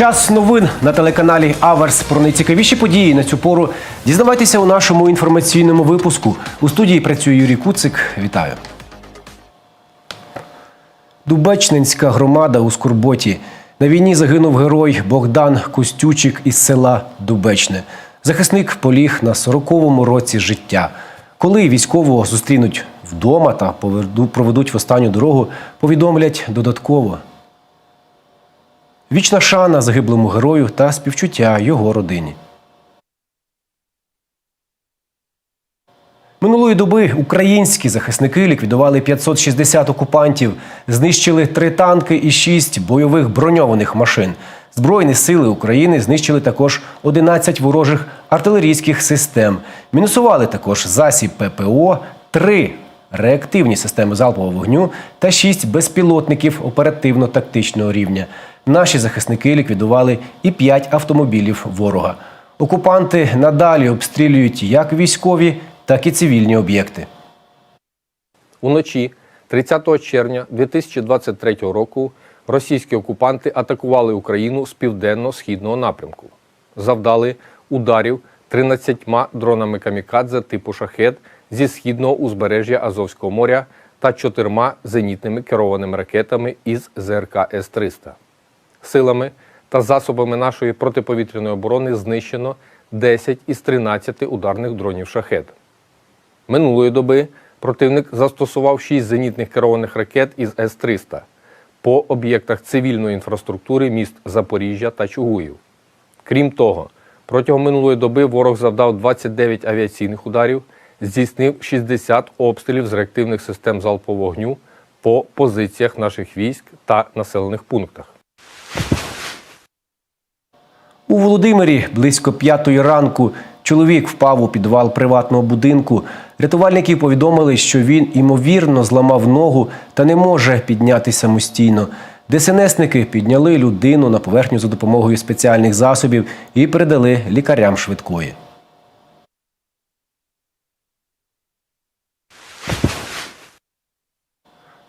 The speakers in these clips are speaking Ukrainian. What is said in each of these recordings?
Час новин на телеканалі Аверс про найцікавіші події на цю пору. Дізнавайтеся у нашому інформаційному випуску. У студії працює Юрій Куцик. Вітаю. Дубечнинська громада у Скорботі. На війні загинув герой Богдан Костючик із села Дубечне. Захисник поліг на 40-му році життя. Коли військового зустрінуть вдома та проведуть в останню дорогу, повідомлять додатково. Вічна шана загиблому герою та співчуття його родині. Минулої доби українські захисники ліквідували 560 окупантів, знищили три танки і шість бойових броньованих машин. Збройні сили України знищили також 11 ворожих артилерійських систем. Мінусували також засіб ППО, три реактивні системи залпового вогню та шість безпілотників оперативно-тактичного рівня. Наші захисники ліквідували і п'ять автомобілів ворога. Окупанти надалі обстрілюють як військові, так і цивільні об'єкти. Уночі 30 червня 2023 року російські окупанти атакували Україну з південно-східного напрямку. Завдали ударів 13 дронами камікадзе типу шахет зі східного узбережжя Азовського моря та чотирма зенітними керованими ракетами із ЗРК С-300. Силами та засобами нашої протиповітряної оборони знищено 10 із 13 ударних дронів шахет. Минулої доби противник застосував 6 зенітних керованих ракет із С-300 по об'єктах цивільної інфраструктури міст Запоріжжя та Чугуїв. Крім того, протягом минулої доби ворог завдав 29 авіаційних ударів, здійснив 60 обстрілів з реактивних систем залпового вогню по позиціях наших військ та населених пунктах. У Володимирі близько п'ятої ранку чоловік впав у підвал приватного будинку. Рятувальники повідомили, що він імовірно зламав ногу та не може підняти самостійно. ДСНСники підняли людину на поверхню за допомогою спеціальних засобів і передали лікарям швидкої.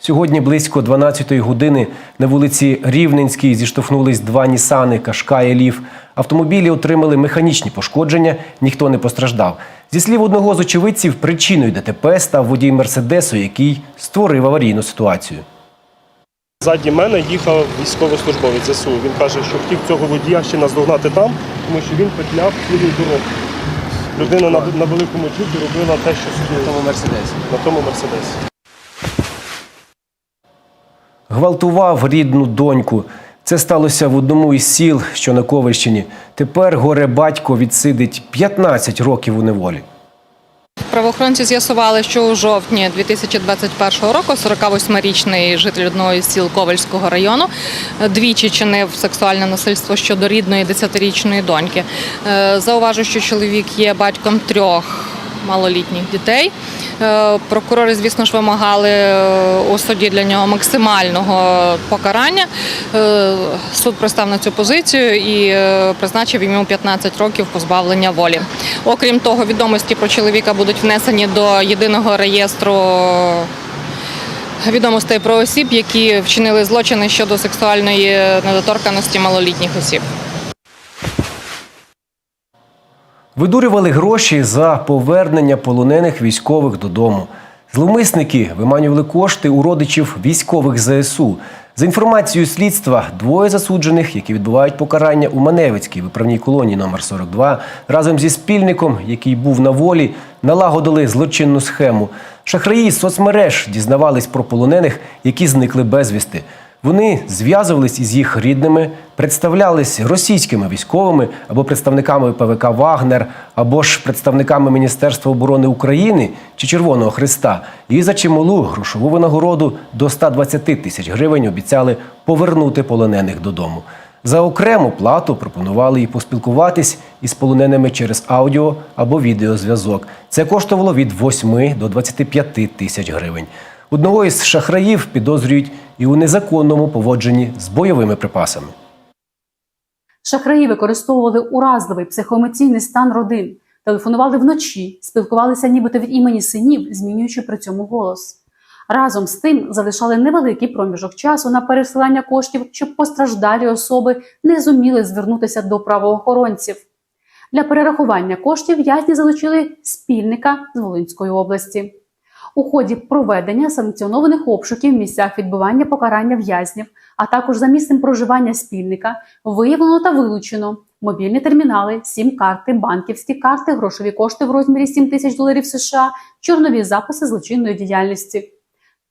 Сьогодні близько 12-ї години на вулиці Рівненській зіштовхнулись два Нісани Кашка і Лів. Автомобілі отримали механічні пошкодження, ніхто не постраждав. Зі слів одного з очевидців, причиною ДТП став водій Мерседесу, який створив аварійну ситуацію. Ззаді мене їхав військовослужбовець ЗСУ. Він каже, що хотів цього водія ще наздогнати там, тому що він петляв цілу дорогу. Людина на, на великому джипі робила те, що на тому мерседесі. На тому мерседесі. Гвалтував рідну доньку. Це сталося в одному із сіл, що на Ковальщині. Тепер горе батько відсидить 15 років у неволі. Правоохоронці з'ясували, що у жовтні 2021 року 48-річний житель одного із сіл Ковальського району двічі чинив сексуальне насильство щодо рідної 10-річної доньки. Е, Зауважу, що чоловік є батьком трьох малолітніх дітей. Е, Прокурори, звісно ж, вимагали е, у суді для нього максимального покарання. Е, Суд пристав на цю позицію і призначив йому 15 років позбавлення волі. Окрім того, відомості про чоловіка будуть внесені до єдиного реєстру відомостей про осіб, які вчинили злочини щодо сексуальної недоторканості малолітніх осіб. Видурювали гроші за повернення полонених військових додому. Зловмисники виманювали кошти у родичів військових ЗСУ. За інформацією слідства, двоє засуджених, які відбувають покарання у Маневицькій виправній колонії номер 42, разом зі спільником, який був на волі, налагодили злочинну схему. Шахраї з соцмереж дізнавались про полонених, які зникли безвісти. Вони зв'язувались із їх рідними, представлялись російськими військовими або представниками ПВК Вагнер, або ж представниками Міністерства оборони України чи Червоного Христа. І за чималу грошову винагороду до 120 тисяч гривень обіцяли повернути полонених додому. За окрему плату пропонували і поспілкуватись із полоненими через аудіо або відеозв'язок. Це коштувало від 8 до 25 тисяч гривень. Одного із шахраїв підозрюють і у незаконному поводженні з бойовими припасами. Шахраї використовували уразливий психоемоційний стан родин, телефонували вночі, спілкувалися нібито від імені синів, змінюючи при цьому голос. Разом з тим залишали невеликий проміжок часу на пересилання коштів, щоб постраждалі особи не зуміли звернутися до правоохоронців. Для перерахування коштів в'язні залучили спільника з Волинської області. У ході проведення санкціонованих обшуків в місцях відбування покарання в'язнів, а також за місцем проживання спільника, виявлено та вилучено мобільні термінали, сім-карти, банківські карти, грошові кошти в розмірі 7 тисяч доларів США, чорнові записи злочинної діяльності.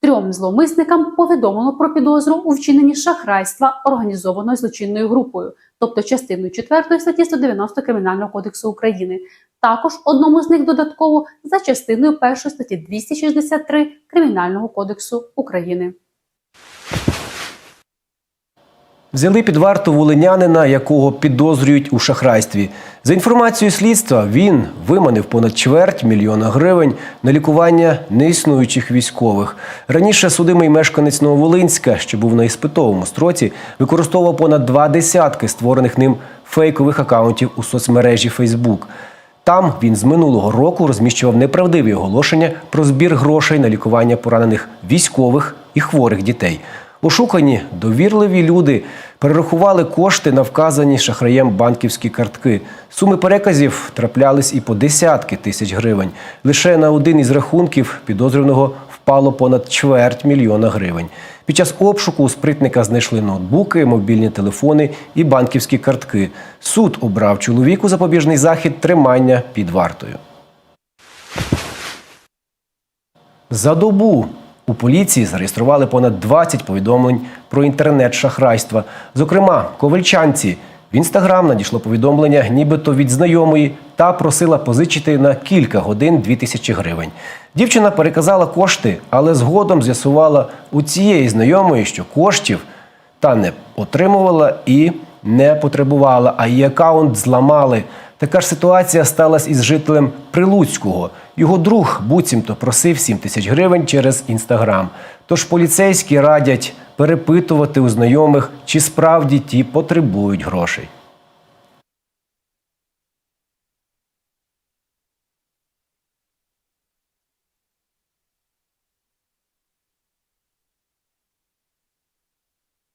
Трьом зловмисникам повідомлено про підозру у вчиненні шахрайства організованою злочинною групою, тобто частиною 4 статті 190 Кримінального кодексу України. Також одному з них додатково за частиною 1 статті 263 Кримінального кодексу України. Взяли під варту волинянина, якого підозрюють у шахрайстві. За інформацією слідства, він виманив понад чверть мільйона гривень на лікування неіснуючих військових. Раніше судимий мешканець Нововолинська, що був на іспитовому строці, використовував понад два десятки створених ним фейкових акаунтів у соцмережі Фейсбук. Там він з минулого року розміщував неправдиві оголошення про збір грошей на лікування поранених військових і хворих дітей. Ошукані довірливі люди перерахували кошти на вказані шахраєм банківські картки. Суми переказів траплялись і по десятки тисяч гривень. Лише на один із рахунків підозрюваного впало понад чверть мільйона гривень. Під час обшуку у спритника знайшли ноутбуки, мобільні телефони і банківські картки. Суд обрав чоловіку запобіжний захід тримання під вартою. За добу у поліції зареєстрували понад 20 повідомлень про інтернет-шахрайства. Зокрема, ковальчанці в інстаграм надійшло повідомлення, нібито від знайомої, та просила позичити на кілька годин 2 тисячі гривень. Дівчина переказала кошти, але згодом з'ясувала у цієї знайомої, що коштів та не отримувала і не потребувала, а її акаунт зламали. Така ж ситуація сталася із жителем Прилуцького. Його друг буцімто просив 7 тисяч гривень через інстаграм. Тож поліцейські радять перепитувати у знайомих, чи справді ті потребують грошей. –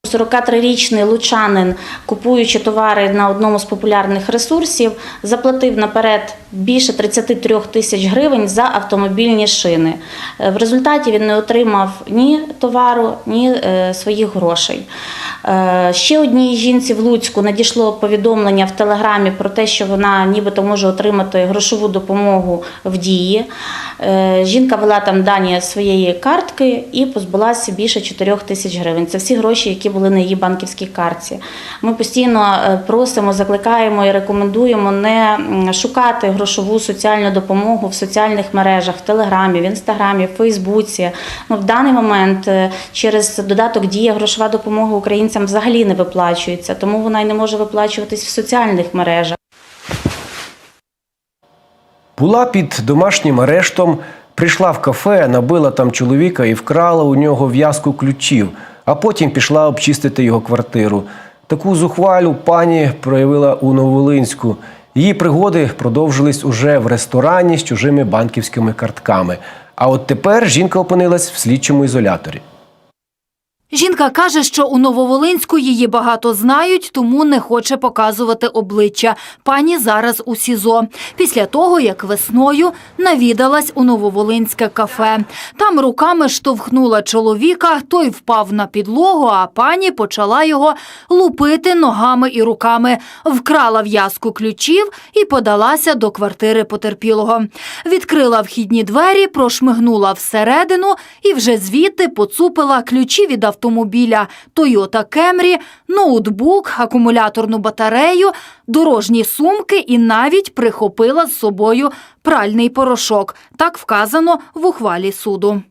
43-річний лучанин, купуючи товари на одному з популярних ресурсів, заплатив наперед більше 33 тисяч гривень за автомобільні шини. Е, В результаті він не отримав ні товару, ні е, своїх грошей. Е, Ще одній жінці в Луцьку надійшло повідомлення в телеграмі про те, що вона нібито може отримати грошову допомогу в дії. Е, Жінка вела там дані своєї картки і позбулася більше 4 тисяч гривень. Це всі гроші, які були на її банківській картці. Ми постійно е, просимо, закликаємо і рекомендуємо не шукати грошову соціальну допомогу в соціальних мережах, в Телеграмі, в Інстаграмі, в Фейсбуці. Ну, в даний момент е, через додаток дія грошова допомога українцям взагалі не виплачується, тому вона й не може виплачуватись в соціальних мережах. Була під домашнім арештом, прийшла в кафе, набила там чоловіка і вкрала у нього в'язку ключів, а потім пішла обчистити його квартиру. Таку зухвалю пані проявила у Новолинську. Її пригоди продовжились уже в ресторані з чужими банківськими картками. А от тепер жінка опинилась в слідчому ізоляторі. Жінка каже, що у Нововолинську її багато знають, тому не хоче показувати обличчя. Пані зараз у СІЗО. Після того, як весною навідалась у Нововолинське кафе. Там руками штовхнула чоловіка, той впав на підлогу, а пані почала його лупити ногами і руками. Вкрала в'язку ключів і подалася до квартири потерпілого. Відкрила вхідні двері, прошмигнула всередину і вже звідти поцупила ключі від автомобіля Toyota Camry, ноутбук, акумуляторну батарею, дорожні сумки і навіть прихопила з собою пральний порошок. Так вказано в ухвалі суду.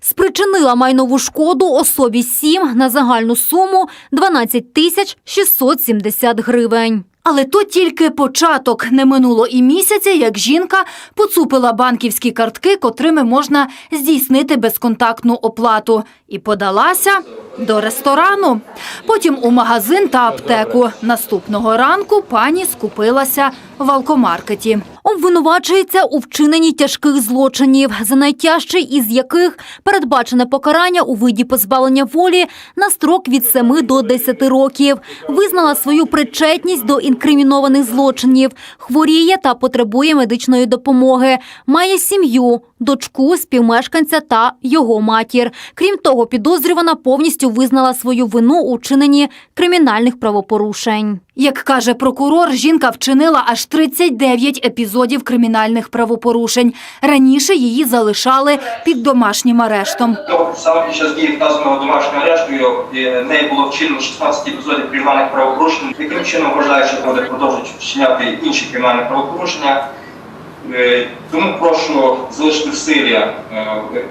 Спричинила майнову шкоду особі 7 на загальну суму 12 тисяч 670 гривень. Але то тільки початок. Не минуло і місяця, як жінка поцупила банківські картки, котрими можна здійснити безконтактну оплату, і подалася до ресторану. Потім у магазин та аптеку. Наступного ранку пані скупилася в алкомаркеті. Обвинувачується у вчиненні тяжких злочинів, за найтяжчий із яких передбачене покарання у виді позбавлення волі на строк від 7 до 10 років. Визнала свою причетність до інкримінованих злочинів, хворіє та потребує медичної допомоги, має сім'ю, дочку, співмешканця та його матір. Крім того, підозрювана повністю визнала свою вину у вчиненні кримінальних правопорушень. Як каже прокурор, жінка вчинила аж 39 епізодів кримінальних правопорушень. Раніше її залишали під домашнім арештом. То саме під час дії вказаного домашнього арешту е, нею було вчинено 16 епізодів кримінальних правопорушень. Таким чином вважаю, що буде продовжувати вчиняти інші кримінальні правопорушення. Е, Тому прошу залишити в силі е,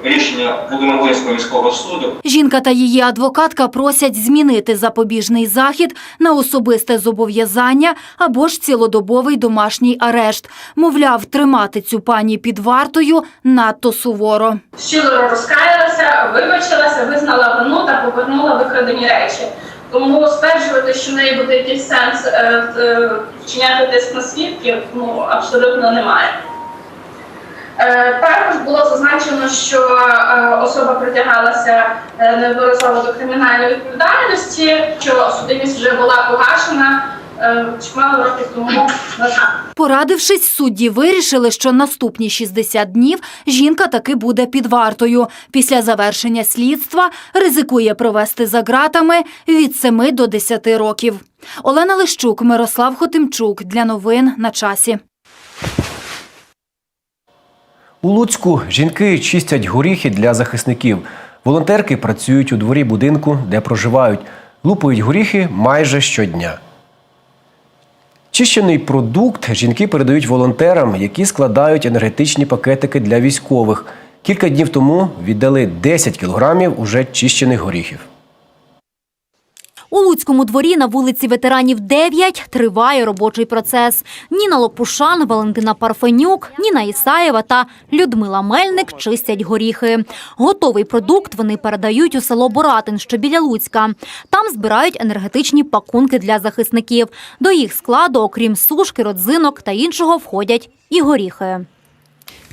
рішення Володимир-Волинського міського суду. Жінка та її адвокатка просять змінити запобіжний захід на особисте зобов'язання або ж цілодобовий домашній арешт. Мовляв, тримати цю пані під вартою надто суворо. щиро розкаялася, вибачилася, визнала вину та повернула викрадені речі. Тому стверджувати, що в неї буде якийсь сенс е, е, вчиняти тиск на свідків, ну абсолютно немає. Е, Також було зазначено, що особа притягалася неодноразово до кримінальної відповідальності, що судимість вже була погашена чимало років тому назад. Порадившись, судді вирішили, що наступні 60 днів жінка таки буде під вартою. Після завершення слідства ризикує провести за ґратами від 7 до 10 років. Олена Лищук, Мирослав Хотимчук. Для новин на часі. У Луцьку жінки чистять горіхи для захисників. Волонтерки працюють у дворі будинку, де проживають. Лупають горіхи майже щодня. Чищений продукт жінки передають волонтерам, які складають енергетичні пакетики для військових. Кілька днів тому віддали 10 кілограмів уже чищених горіхів. У Луцькому дворі на вулиці ветеранів 9 триває робочий процес. Ніна Лопушан, Валентина Парфенюк, Ніна Ісаєва та Людмила Мельник чистять горіхи. Готовий продукт вони передають у село Боратин, що біля Луцька. Там збирають енергетичні пакунки для захисників. До їх складу, окрім сушки, родзинок та іншого, входять і горіхи.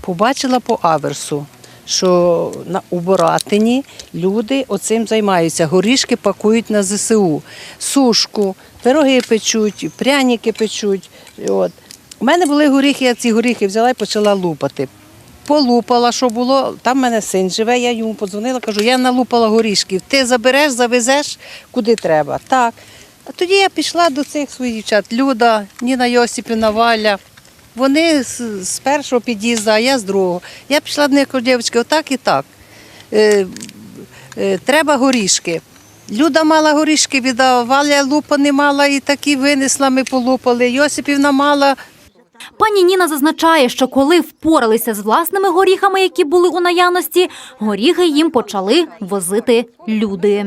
побачила по аверсу, що на у Боратині люди оцим займаються. Горішки пакують на ЗСУ, сушку, пироги печуть, пряники печуть. От. У мене були горіхи, я ці горіхи взяла і почала лупати. Полупала, що було. Там в мене син живе, я йому подзвонила, кажу, я налупала горішків. Ти забереш, завезеш куди треба. Так. А тоді я пішла до цих своїх дівчат. Люда, Ніна Йосипівна, Валя. Вони з, першого під'їзду, а я з другого. Я пішла до них, кажу, дівчатки, отак і так. Е, е, треба горішки. Люда мала горішки віддала, Валя лупа не мала і такі винесла, ми полупали. Йосипівна мала, Пані Ніна зазначає, що коли впоралися з власними горіхами, які були у наявності, горіхи їм почали возити люди.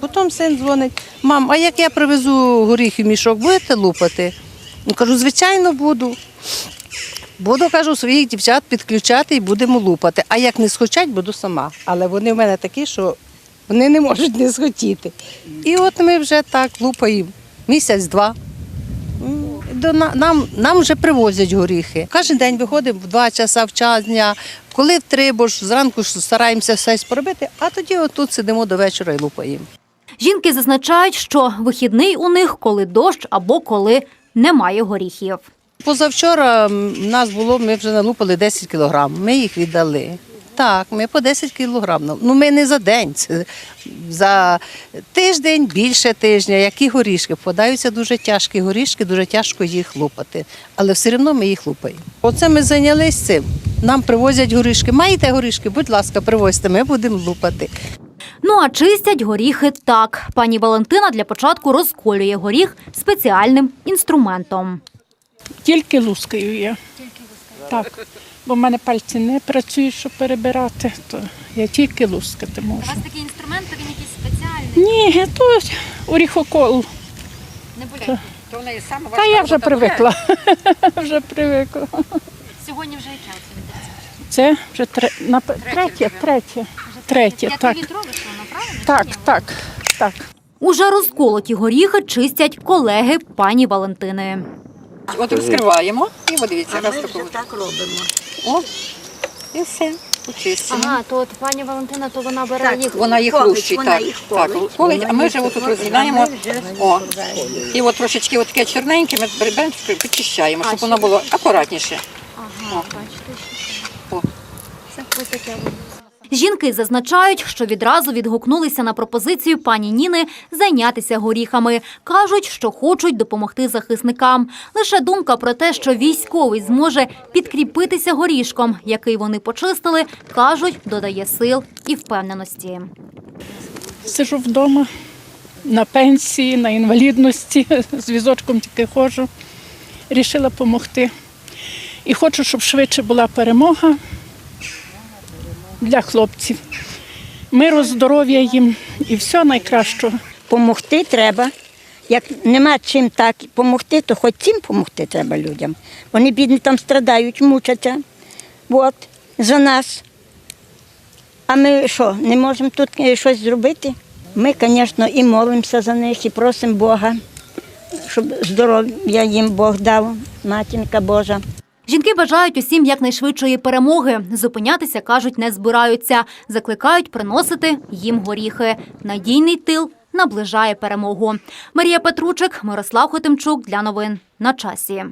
Потім син дзвонить, мам, а як я привезу горіхи в мішок, будете лупати? Кажу, звичайно, буду. Буду, кажу, своїх дівчат підключати і будемо лупати. А як не схочать, буду сама. Але вони в мене такі, що вони не можуть не схотіти. І от ми вже так лупаємо місяць-два. До нам, нам вже привозять горіхи. Кожен день виходимо в два часа в час дня, коли в три, бо ж зранку стараємося все поробити, а тоді отут сидимо до вечора і лупаємо. Жінки зазначають, що вихідний у них коли дощ або коли немає горіхів. Позавчора в нас було, ми вже налупали 10 кілограм, ми їх віддали. Так, ми по 10 кілограм. Ну, ми не за день, це за тиждень, більше тижня. Які горішки? Попадаються дуже тяжкі горішки, дуже тяжко їх лупати. Але все одно ми їх лупаємо. Оце ми зайнялися цим. Нам привозять горішки. Маєте горішки? Будь ласка, привозьте, ми будемо лупати. Ну а чистять горіхи так. Пані Валентина для початку розколює горіх спеціальним інструментом. Тільки лускаю я. Так. Бо в мене пальці не працюють, щоб перебирати, то я тільки лускати можу. У вас такий інструмент, то він якийсь спеціальний, Ні, то оріхокол. не болить. Та я вже привикла. вже привикла. Сьогодні вже і час. Це вже тре... на... третє, третє. Третє, так. Так, так, так. Уже розколоті горіхи чистять колеги пані Валентини. От розкриваємо і от дивіться, раз таку. так робимо. О, і все. Почистимо. Ага, то от пані Валентина, то вона бере Так, їх. Вона їх колить, лущить, вона так. їх так, колить. колить, а ми вже отут колить, розгинаємо. а ми вже О, і от трошечки от таке чорненьке ми беремо, почищаємо, щоб воно було акуратніше. Ага, бачите. О. Це ось таке. Жінки зазначають, що відразу відгукнулися на пропозицію пані Ніни зайнятися горіхами. Кажуть, що хочуть допомогти захисникам. Лише думка про те, що військовий зможе підкріпитися горішком, який вони почистили, кажуть, додає сил і впевненості. Сижу вдома на пенсії, на інвалідності, з візочком тільки ходжу. Рішила допомогти. І хочу, щоб швидше була перемога для хлопців. Миру, здоров'я їм і все найкращого. Помогти треба. Як нема чим так допомогти, то хоч цим допомогти треба людям. Вони бідні там страдають, мучаться. От, за нас. А ми що, не можемо тут е, щось зробити? Ми, звісно, і молимося за них, і просимо Бога, щоб здоров'я їм Бог дав, матінка Божа. Жінки бажають усім якнайшвидшої перемоги. Зупинятися, кажуть, не збираються. Закликають приносити їм горіхи. Надійний тил наближає перемогу. Марія Петручик, Мирослав Хотимчук для новин на часі.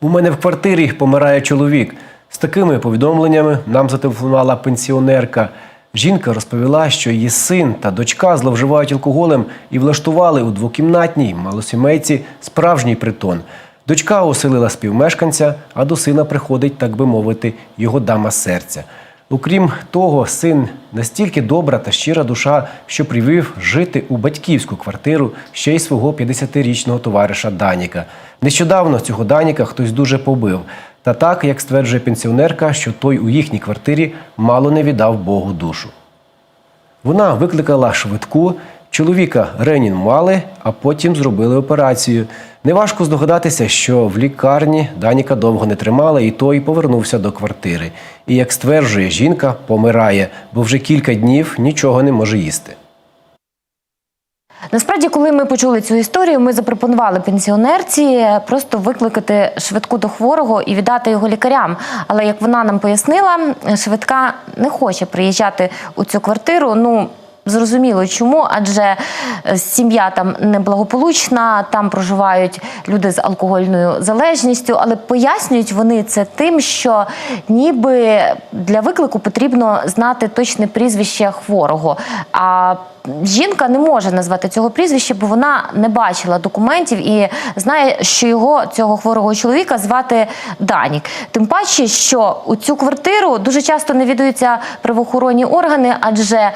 У мене в квартирі помирає чоловік. З такими повідомленнями нам зателефонувала пенсіонерка. Жінка розповіла, що її син та дочка зловживають алкоголем і влаштували у двокімнатній малосімейці справжній притон. Дочка оселила співмешканця, а до сина приходить, так би мовити, його дама серця. Окрім того, син настільки добра та щира душа, що привів жити у батьківську квартиру ще й свого 50-річного товариша Даніка. Нещодавно цього Даніка хтось дуже побив. Та так, як стверджує пенсіонерка, що той у їхній квартирі мало не віддав Богу душу. Вона викликала швидку. Чоловіка реанімували, а потім зробили операцію. Неважко здогадатися, що в лікарні Даніка довго не тримали, і той повернувся до квартири. І, як стверджує жінка, помирає, бо вже кілька днів нічого не може їсти. Насправді, коли ми почули цю історію, ми запропонували пенсіонерці просто викликати швидку до хворого і віддати його лікарям. Але як вона нам пояснила, швидка не хоче приїжджати у цю квартиру. Ну зрозуміло, чому, адже е, сім'я там неблагополучна, там проживають люди з алкогольною залежністю, але пояснюють вони це тим, що ніби для виклику потрібно знати точне прізвище хворого. А жінка не може назвати цього прізвища, бо вона не бачила документів і знає, що його цього хворого чоловіка звати Данік. Тим паче, що у цю квартиру дуже часто навідуються правоохоронні органи, адже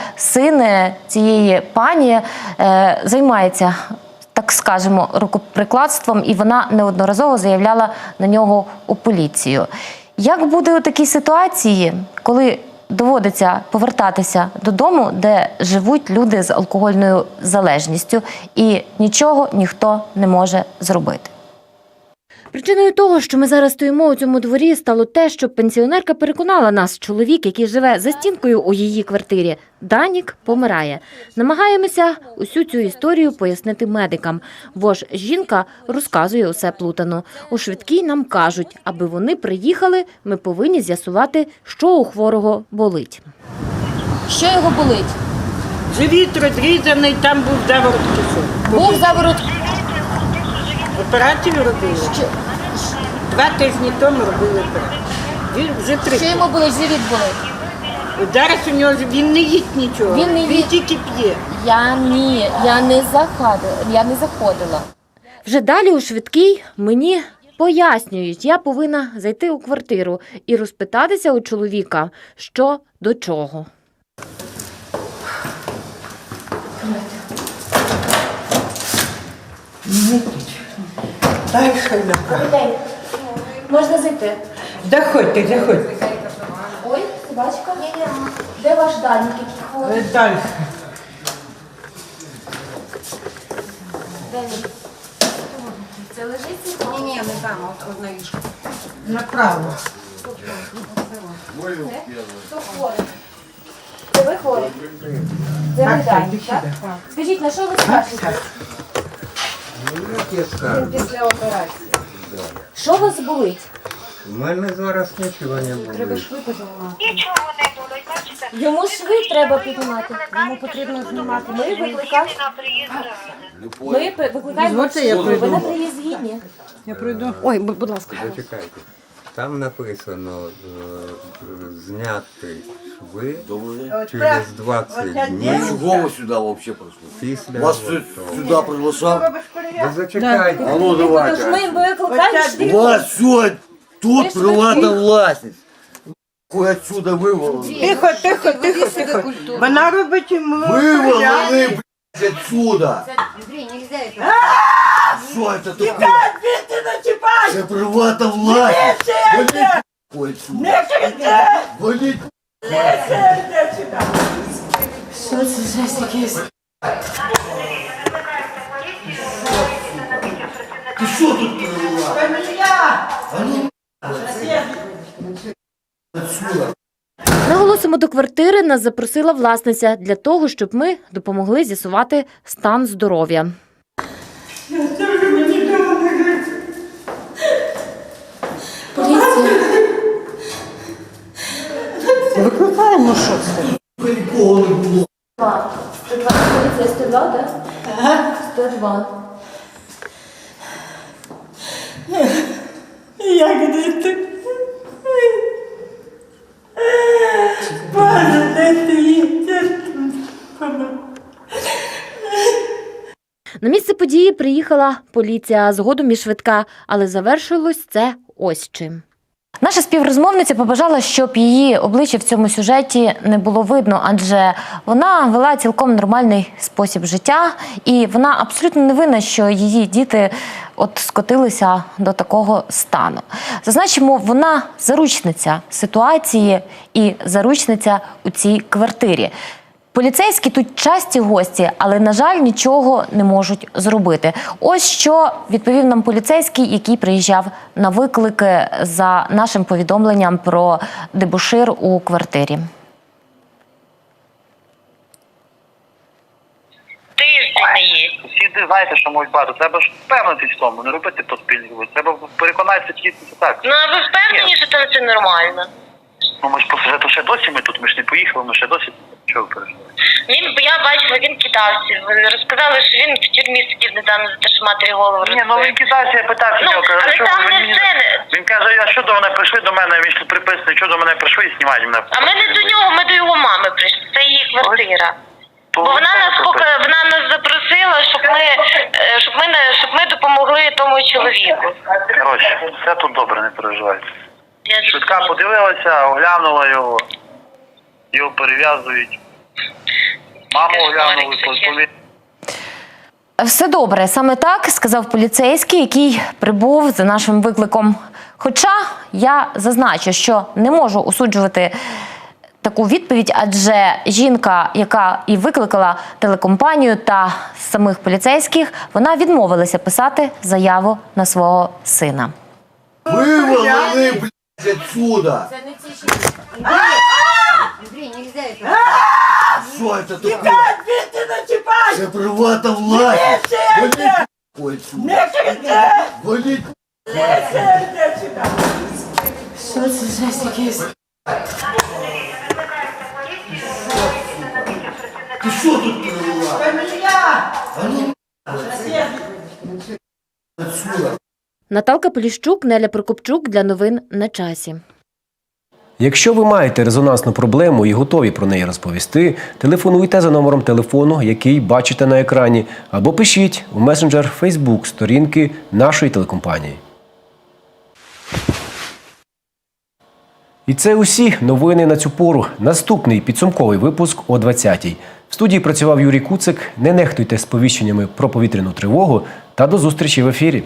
цієї пані е, займається. Так скажемо, рукоприкладством, і вона неодноразово заявляла на нього у поліцію. Як буде у такій ситуації, коли доводиться повертатися додому, де живуть люди з алкогольною залежністю, і нічого ніхто не може зробити. Причиною того, що ми зараз стоїмо у цьому дворі, стало те, що пенсіонерка переконала нас, чоловік, який живе за стінкою у її квартирі, Данік помирає. Намагаємося усю цю історію пояснити медикам, бо ж жінка розказує усе плутано. У швидкій нам кажуть, аби вони приїхали, ми повинні з'ясувати, що у хворого болить. Що його болить? Живіт розрізаний, там був заворот кишок. Був заворот. Операцію робили. Два тижні тому робили операцію. Він вже три. йому болить? Живіт болить? Зараз у нього він не їсть нічого. Він не їсть. тільки п'є. Я ні, я не заходила. Я не заходила. Вже далі у швидкій мені пояснюють, я повинна зайти у квартиру і розпитатися у чоловіка, що до чого. Дай хай направо. Можна зайти. Заходьте, заходьте. Ой, собачка. Де ваш Данік, який хворий? Далі. Це лежить? Ні, ні, не там, от одна ліжка. Направо. Хто хворий? Це ви хворий? Це ви Данік, так? Скажіть, на що ви скажете? Після операції. Що у вас болить? У мене зараз нічого не Треба буде. шви піднімати. Нічого не болить, бачите? Йому шви треба піднімати. Йому потрібно знімати. Ми викликаємо. Ми пи- викликаємо. Дозвольте, я швидку. Ви на приїзд згідні. Я пройду. Ой, будь будь ласка. Зачекайте. Там написано е, зняти шви через 20 днів Чого сюди взагалі прийшли? Вас сюди приглашав? Ви зачекайте. А ну давайте. ми викликаємо У швидку. вас все тут Ви приватна власність. Хуй отсюда вивалили. Тихо, тихо, тихо, тихо. Вона робить йому. Вивалили, блядь, отсюда. Що це таке? Це приватна власність. Валіть, хуй отсюда. Валіть. Що це жесть якийсь? Ти що тут привела? А ну, отсюда. Наголосимо до квартири нас запросила власниця для того, щоб ми допомогли з'ясувати стан здоров'я. Приїхала поліція, згодом і швидка, але завершилось це ось чим. Наша співрозмовниця побажала, щоб її обличчя в цьому сюжеті не було видно, адже вона вела цілком нормальний спосіб життя, і вона абсолютно не винна, що її діти от скотилися до такого стану. Зазначимо, вона заручниця ситуації і заручниця у цій квартирі. Поліцейські тут часті гості, але, на жаль, нічого не можуть зробити. Ось що відповів нам поліцейський, який приїжджав на виклики за нашим повідомленням про дебошир у квартирі. Знаєте, що можуть багато. Треба ж впевнитись в тому, не робити поспільного. Треба переконатися це так. Ну, а ви впевнені, що там все нормально? Ну ми ж посередку ще досі ми тут, ми ж не поїхали, ми ще досі. Чого ви переживаєте? Він, я бачила, він кидався. Ви Розказали, що він в тюрмі сидів недавно за те, що матері голову Ні, ну він кидався, я питався Ну, нього, каже, але що там ви не мені... це Він каже, а що до мене прийшли до мене, він ж тут приписаний, що до мене прийшли і знімають мене. А ми не до нього, ми до його мами прийшли. Це її квартира. Бо вона нас що поки вона нас запросила, щоб ми е, щоб ми не- щоб ми допомогли тому чоловіку. Коротше, все тут добре, не переживайте. Швидка подивилася, оглянула його, його перев'язують. Маму оглянули, повідомили. Все добре, саме так сказав поліцейський, який прибув за нашим викликом. Хоча я зазначу, що не можу осуджувати таку відповідь, адже жінка, яка і викликала телекомпанію та самих поліцейських, вона відмовилася писати заяву на свого сина. Вивалили, блядь, отсюда. Що це таке? Це приватна власність. Валіть, хуй отсюда. Валіть. Що це жесть якийсь? Ти що тут привела? А ну, Наталка Поліщук, Неля Прокопчук для новин на часі. Якщо ви маєте резонансну проблему і готові про неї розповісти, телефонуйте за номером телефону, який бачите на екрані, або пишіть у месенджер Facebook сторінки нашої телекомпанії. І це усі новини на цю пору. Наступний підсумковий випуск о 20-й. В студії працював Юрій Куцик. Не нехтуйте сповіщеннями про повітряну тривогу та до зустрічі в ефірі.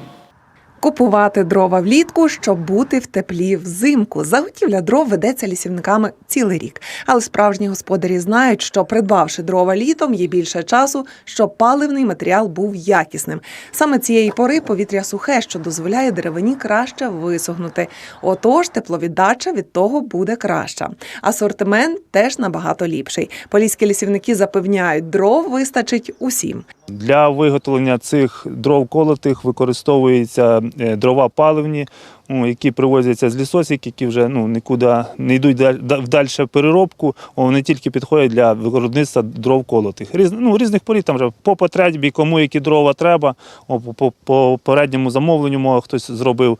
Купувати дрова влітку, щоб бути в теплі взимку. Заготівля дров ведеться лісівниками цілий рік. Але справжні господарі знають, що придбавши дрова літом, є більше часу, щоб паливний матеріал був якісним. Саме цієї пори повітря сухе, що дозволяє деревині краще висохнути. Отож, тепловіддача від того буде краща. Асортимент теж набагато ліпший. Поліські лісівники запевняють, дров вистачить усім. Для виготовлення цих дров колотих використовуються е, дрова паливні, ну, які привозяться з лісосік, які вже ну, нікуди не йдуть в дальшу переробку, вони тільки підходять для виробництва дров колотих. Різ, ну, різних порід, там вже по потребі, кому які дрова треба, о, по, по, по передньому замовленню може хтось зробив.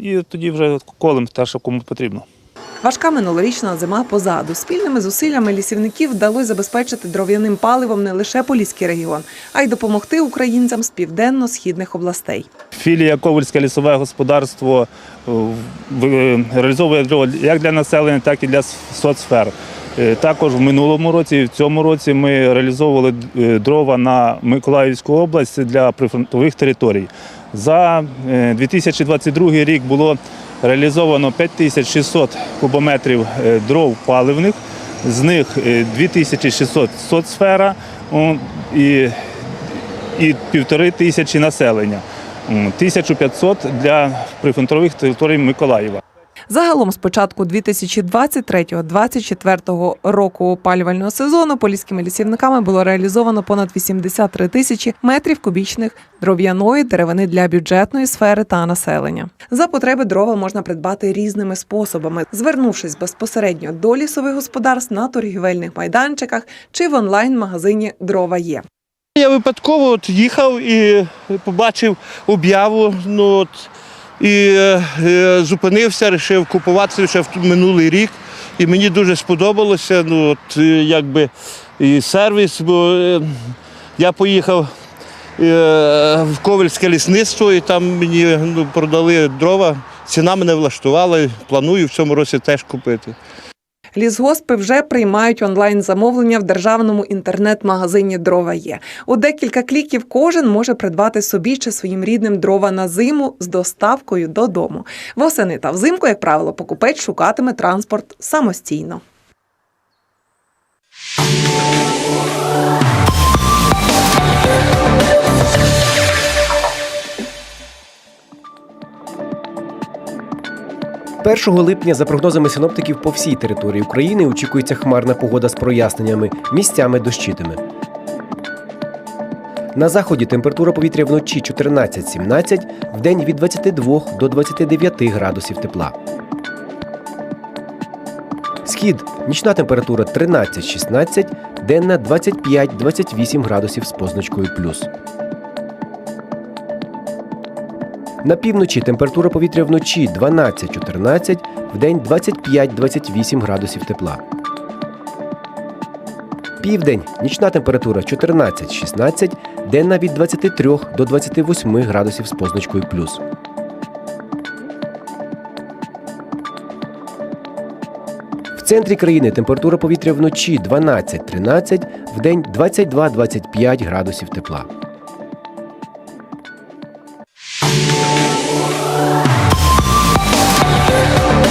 І тоді вже колем те, що кому потрібно. Важка минулорічна зима позаду. Спільними зусиллями лісівників вдалося забезпечити дров'яним паливом не лише Поліський регіон, а й допомогти українцям з південно-східних областей. Філія Ковальське лісове господарство е, е, реалізовує дрова як для населення, так і для соцсфер. Е, Також в минулому році і в цьому році ми реалізовували дрова на Миколаївську область для прифронтових територій. За е, 2022 рік було реалізовано 5600 кубометрів е, дров паливних, з них е, 2600 соцсфера о, і і півтори тисячі населення. 1500 для прифронтових територій Миколаєва. Загалом з початку 2023-2024 року опалювального сезону поліськими лісівниками було реалізовано понад 83 тисячі метрів кубічних дров'яної деревини для бюджетної сфери та населення. За потреби дрова можна придбати різними способами, звернувшись безпосередньо до лісових господарств на торгівельних майданчиках чи в онлайн-магазині Дрова є. Я випадково от їхав і побачив об'яву. Ну, от, і е, е, зупинився, вирішив купувати ще в минулий рік. І мені дуже сподобалося. Ну, от, е, якби, і сервіс, бо я поїхав в Ковельське лісництво, і там мені ну, продали дрова. Ціна мене влаштувала. Планую в цьому році теж купити. Лісгоспи вже приймають онлайн-замовлення в державному інтернет-магазині Дрова є. У декілька кліків кожен може придбати собі чи своїм рідним дрова на зиму з доставкою додому. Восени та взимку, як правило, покупець шукатиме транспорт самостійно. Першого липня, за прогнозами синоптиків, по всій території України очікується хмарна погода з проясненнями, місцями дощитиме. На заході температура повітря вночі 14-17, вдень від 22 до 29 градусів тепла. Схід нічна температура 13-16, денна 25-28 градусів з позначкою плюс. На півночі температура повітря вночі 12-14, вдень 25-28 градусів тепла. Південь нічна температура 14-16, денна від 23 до 28 градусів з позначкою плюс. В центрі країни температура повітря вночі 12-13, вдень 22-25 градусів тепла.